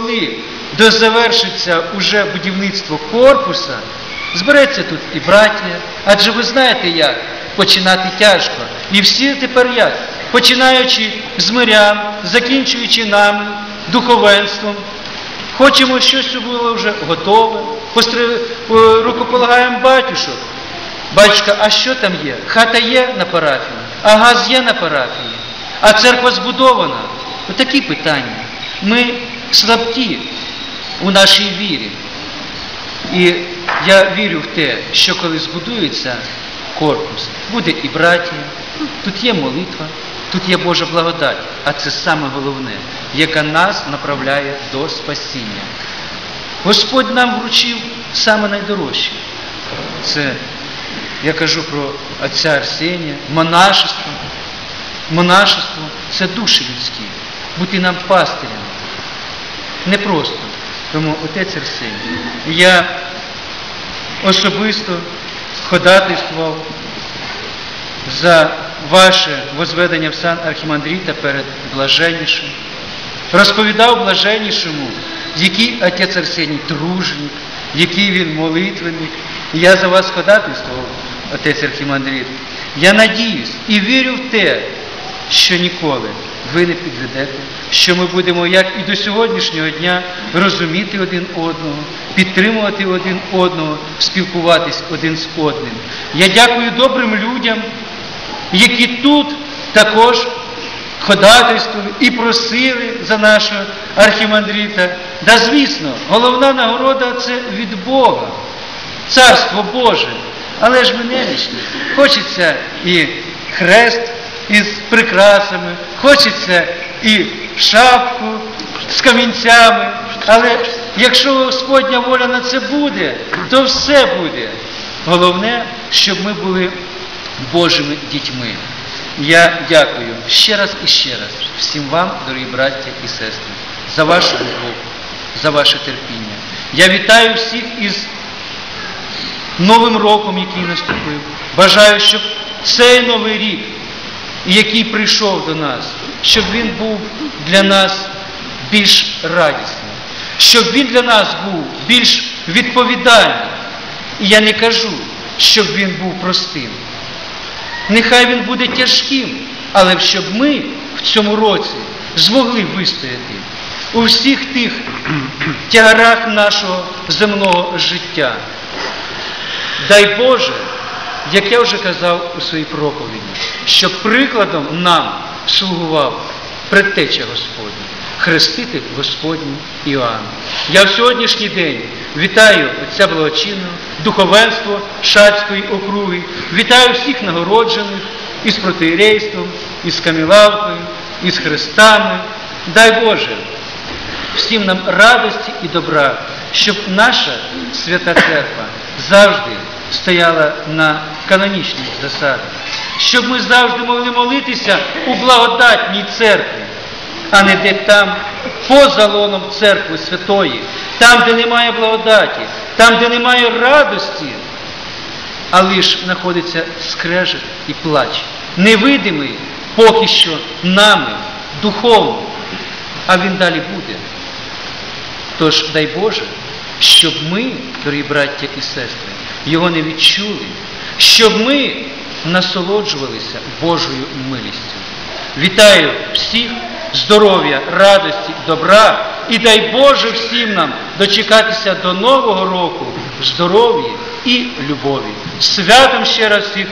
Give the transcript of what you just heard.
коли дозавершиться уже будівництво корпуса, збереться тут і браття, адже ви знаєте як починати тяжко. І всі тепер як? Починаючи з мирян, закінчуючи нами, духовенством, хочемо щось щоб було вже готове, Постри- е, рукополагаємо батюшок. Батюшка, а що там є? Хата є на парафії, а газ є на парафії, а церква збудована. Отакі питання. Ми слабкі у нашій вірі. І я вірю в те, що коли збудується корпус, буде і братія, тут є молитва, тут є Божа благодать, а це саме головне, яка нас направляє до спасіння. Господь нам вручив саме найдорожче. Це я кажу про отця Арсенія, монашество. Монашество це душі людські, бути нам пастирем. Не просто. Тому отець Арсеній, я особисто ходатайствував за ваше возведення в сан архімандріта перед блаженнішим. Розповідав блаженнішому, який отець Арсеній дружник, який він молитвенник. Я за вас ходатайствував, отець Архімандрит. Я надіюсь і вірю в те, що ніколи ви не підведете, що ми будемо, як і до сьогоднішнього дня, розуміти один одного, підтримувати один одного, спілкуватись один з одним. Я дякую добрим людям, які тут також ходатайствували і просили за нашого архімандріта. Да, звісно, головна нагорода це від Бога, Царство Боже. Але ж ми немічні. Хочеться і хрест із прикрасами, хочеться і шапку з камінцями. Але якщо Господня воля на це буде, то все буде. Головне, щоб ми були Божими дітьми. Я дякую ще раз і ще раз всім вам, дорогі браття і сестри, за вашу любов, за ваше терпіння. Я вітаю всіх із Новим роком, який наступив. Бажаю, щоб цей новий рік, який прийшов до нас, щоб він був для нас більш радісним, щоб він для нас був більш відповідальним. І я не кажу, щоб він був простим. Нехай він буде тяжким, але щоб ми в цьому році змогли вистояти у всіх тих тягарах нашого земного життя. Дай Боже, як я вже казав у своїй проповіді, щоб прикладом нам слугував предтеча Господня, хреститель Господній Іоанн. Я в сьогоднішній день вітаю отця благочинного, духовенство Шацької округи, вітаю всіх нагороджених із протиєрейством, із камілавкою, із хрестами. Дай Боже, всім нам радості і добра, щоб наша свята церква завжди стояла на канонічних засадах, щоб ми завжди могли молитися у благодатній церкві, а не де там поза лоном церкви святої, там, де немає благодаті, там, де немає радості, а лише знаходиться скрежет і плач, невидимий поки що нами, духовно, а він далі буде. Тож дай Боже, щоб ми, дорогі браття і сестри, його не відчули, щоб ми насолоджувалися Божою милістю. Вітаю всіх, здоров'я, радості, добра і дай Боже всім нам дочекатися до Нового року здоров'ї і любові. Святом ще раз всіх